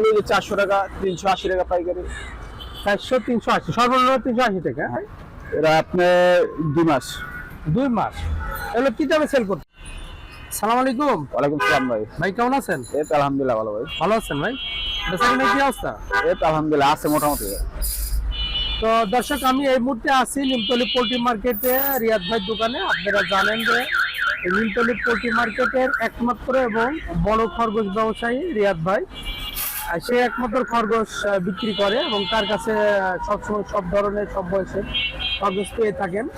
এগুলো চারশো টাকা তিনশো আশি টাকা পাইকারি। চারশো তিনশো আশি সর্বনিম্ন তিনশো আশি টাকা হ্যাঁ? এরা আপনার দুই মাস। দুই মাস। এগুলো কি দামে সেল করতে? সালাম আলাইকুম। ওয়ালাইকুম সালাম ভাই। ভাই কেমন আছেন? এই তো আলহামদুলিল্লাহ ভালো ভাই। ভালো আছেন ভাই? কি অবস্থা? এই তো আলহামদুলিল্লাহ আছে মোটামুটি। তো দর্শক আমি এই মুহূর্তে আছি নিমতলি পোল্ট্রি মার্কেটে রিয়াদ ভাই দোকানে। আপনারা জানেন যে নিমতলি পোল্ট্রি মার্কেটের একমাত্র এবং বড় খরগোশ ব্যবসায়ী রিয়াদ ভাই। সে একমাত্র খরগোশ বিক্রি করে এবং তার কাছে সবসময় সব ধরনের সব বয়সের খরগোশ পেয়ে থাকেন।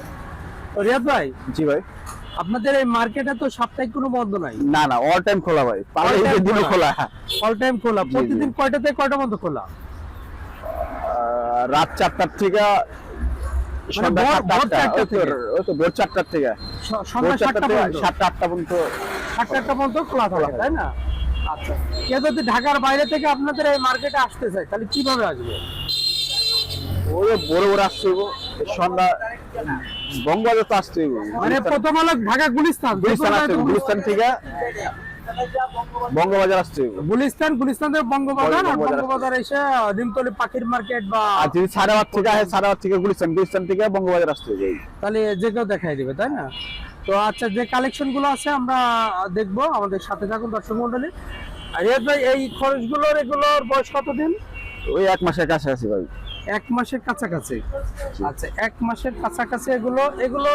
তো রিয়াদ ভাই জি ভাই। আপনাদের এই মার্কেটে তো সাপ্তাহিক কোনো বন্ধ নাই? না না অল টাইম খোলা ভাই। দিনও খোলা। অল টাইম খোলা। প্রতিদিন কয়টা থেকে কয়টা বন্ধ খোলা? রাত চারটার থেকে সন্ধ্যা ভোর- ভোর সাতটা ওই তো- থেকে? ওই তো ভোর চারটার থেকে। সন্ধ্যা চারটা সাতটা পর্যন্ত? সাতটা আটটা পর্যন্ত সাতটা আটটা পর্যন্ত খোলা থাকে তাই না? আচ্ছা। কেউ যদি ঢাকার বাইরে থেকে আপনাদের এই মার্কেটে আসতে চায় তাহলে কীভাবে আসবে? ওই বড় বড় আসছে গো, সন্ধ্যা বঙ্গবাজার তো আসছে মানে প্রথম হলো ঢাকা গুলিস্তান থেকে বঙ্গবাজার আসছে। গুলিস্তান গুলিস্তান থেকে বঙ্গবাজার আর বঙ্গবাজার বঙ্গবাজার এসে নিমতলি পাখির মার্কেট বা থেকে থেকে গুলিস্তান গুলিস্তান থেকে বঙ্গবাজার আসছে তাহলে যে কেউ দেখাই দিবে তাই না? তো আচ্ছা যে কালেকশনগুলো আছে আমরা দেখব আমাদের সাথে থাকুন দর্শক মন্ডলী আর ভাই এই খরচগুলোর এগুলোর বয়স কতদিন? ওই এক মাসের কাছাকাছি ভাই। এক মাসের কাছাকাছি? আচ্ছা এক মাসের কাছাকাছি এগুলো এগুলো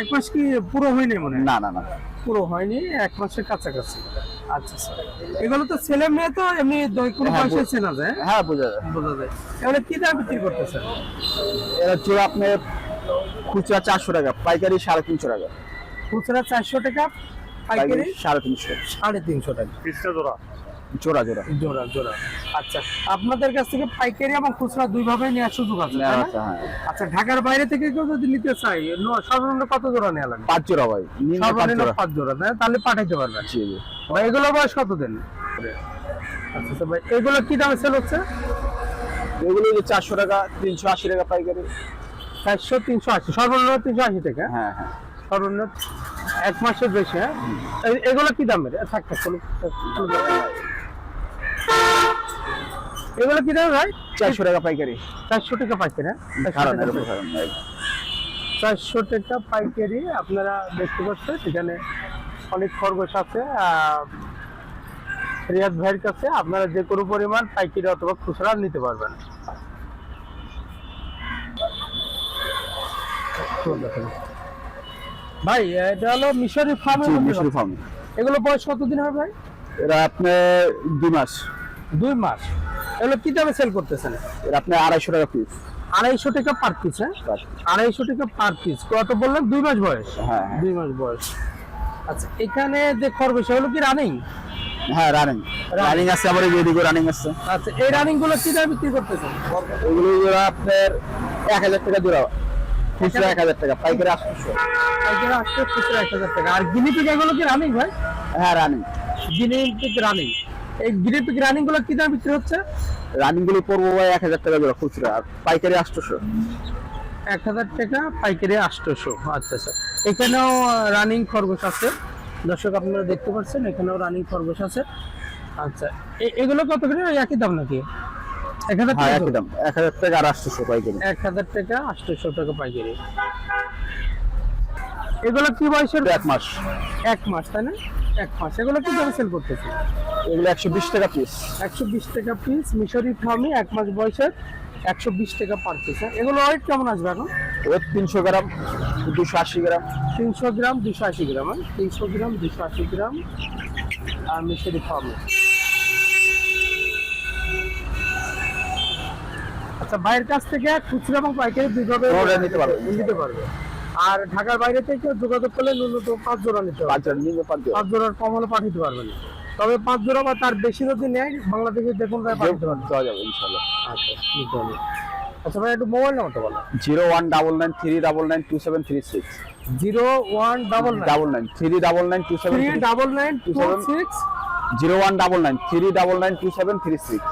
এক মাস কি পুরো হয়নি মনে হয়? না না না। পুরো হয়নি এক মাসের কাছাকাছি। আচ্ছা স্যার এগুলো তো ছেলে মেয়ে তো এমনি দই কোনো হ্যাঁ, পয়সা চেনা যায় হ্যাঁ? বোঝা যায়। বোঝা যায়। এগুলো কি দাম বিক্রি করতেছেন এরা হচ্ছে আপনার খুচরা চারশো টাকা পাইকারি সাড়ে তিনশো টাকা। খুচরা চারশো টাকা পাইকারি সাড়ে তিনশো সাড়ে তিনশো টাকা। জোড়া? জোড়া জোড়া। জোড়া আচ্ছা আপনাদের কাছ থেকে পাইকারি এবং খুচরা দুই ভাবে নেওয়ার সুযোগ আছে আচ্ছা হ্যাঁ। আচ্ছা ঢাকার বাইরে থেকে কেউ যদি নিতে চাই সর্বনিম্ন কত জোড়া নেওয়া লাগবে পাঁচ জোড়া ভাই সর্বনিম্ন পাঁচ জোড়া তাই? তাহলে পাঠাইতে পারবেন। জি জি। ভাই এগুলো বয়স কত দিন আচ্ছা তো ভাই এগুলো কি দামে সেল হচ্ছে? এগুলো চারশো টাকা তিনশো আশি টাকা পাইকারি। চারশো তিনশো আশি সর্বনিম্ন তিনশো আশি টাকা। হ্যাঁ হ্যাঁ। সর্বনিম্ন এক মাসের বেশি হ্যাঁ? এগুলো কি দামের? থাক থাক। এগুলো কি দাম ভাই? চারশো টাকা পাইকারি। চারশো টাকা পাইকারি হ্যাঁ? চারশো টাকা। পাইকারি। আপনারা দেখতে পাচ্ছেন এখানে অনেক খরগোশ আছে রিয়াজ ভাইয়ের কাছে। আপনারা যে কোনো পরিমাণ পাইকারি অথবা খুচরা নিতে পারবেন। ভাই এটা হলো মিশরি ফার্ম মিশরি ফার্ম এগুলো বয়স কতদিন হবে ভাই? এরা আপনার দুই মাস। দুই মাস। এগুলো কি দামে সেল করতেছেন? এরা আপনার আড়াইশো টাকা পিস আড়াইশো টাকা পার পিস হ্যাঁ? আড়াইশো টাকা পার পিস কত বললেন? দুই মাস বয়স? হ্যাঁ হ্যাঁ। দুই মাস বয়স। আচ্ছা এখানে যে খরগোশ এগুলো কি রানিং হ্যাঁ রানিং রানিং আছে আবার এদিকে রানিং আছে। আচ্ছা এই রানিংগুলো কি দামে বিক্রি করতেছেন? এগুলো আপনার এক হাজার টাকা জোড়া। খুচরা এক হাজার টাকা পাইকারি আটশো। পাইকারি আসছে খুচরা এক হাজার টাকা। আর গিনিপিক এগুলো কি রানিং ভাই? হ্যাঁ রানিং গিনিপিক রানিং এই গিনিপিক রানিংগুলো কি দামে বিক্রি হচ্ছে? রানিংগুলো পড়ব ভাই এক হাজার টাকা জোড়া খুচরা আর পাইকারি আটশোশো। এক হাজার টাকা পাইকারি আটশোশো। আচ্ছা আচ্ছা। এখানেও রানিং খরগোশ আছে। দর্শক আপনারা দেখতে পাচ্ছেন এখানেও রানিং খরগোশ আছে। আচ্ছা। এগুলো কত করে? একই দাম নাকি? এক হাজার হ্যাঁ টাকা। একই দাম এক হাজার টাকা আর আটশোশো পাইকারি। এক হাজার টাকা আটশোশো টাকা পাইকারি। এগুলো কি বয়সের? এক মাস। এক মাস তাই না? এক মাস। এগুলো কি দামে সেল করতেছে? এগুলো একশো বিশ টাকা পিস একশো বিশ টাকা পিস মিশরি ফার্মি এক মাস বয়সের একশো বিশ টাকা পার পিস এগুলো ওয়েট কেমন আসবে এখন? ওই তিনশো গ্রাম দুশো আশি গ্রাম। তিনশো গ্রাম দুশো আশি গ্রাম হ্যাঁ? তিনশো গ্রাম দুশো আশি গ্রাম আর মিশরি ফার্মি আচ্ছা বাইরের কাছ থেকে খুচরা এবং পাইকারি দুইভাবে নিতে পারবে। নিতে পারবে। আর ঢাকার বাইরে থেকে যোগাযোগ করলে ন্যূনতম পাঁচ জোড়া নিতে হবে পাঁচ জোড়ার কম হলে পাঠাতে পারবেন। তবে পাঁচ জোড়া বা তার বেশি যদি নেয় বাংলাদেশে যে কোনো পাঠাতে পারবেন। দেওয়া যাবে ইনশাল্লাহ আচ্ছা আচ্ছা ভাই একটু মোবাইল নাম্বারটা বলো। Zero one double nine three double nine two seven three six. Zero one double double nine three double nine two seven double nine two seven- six. Zero one double nine three double nine two seven three six.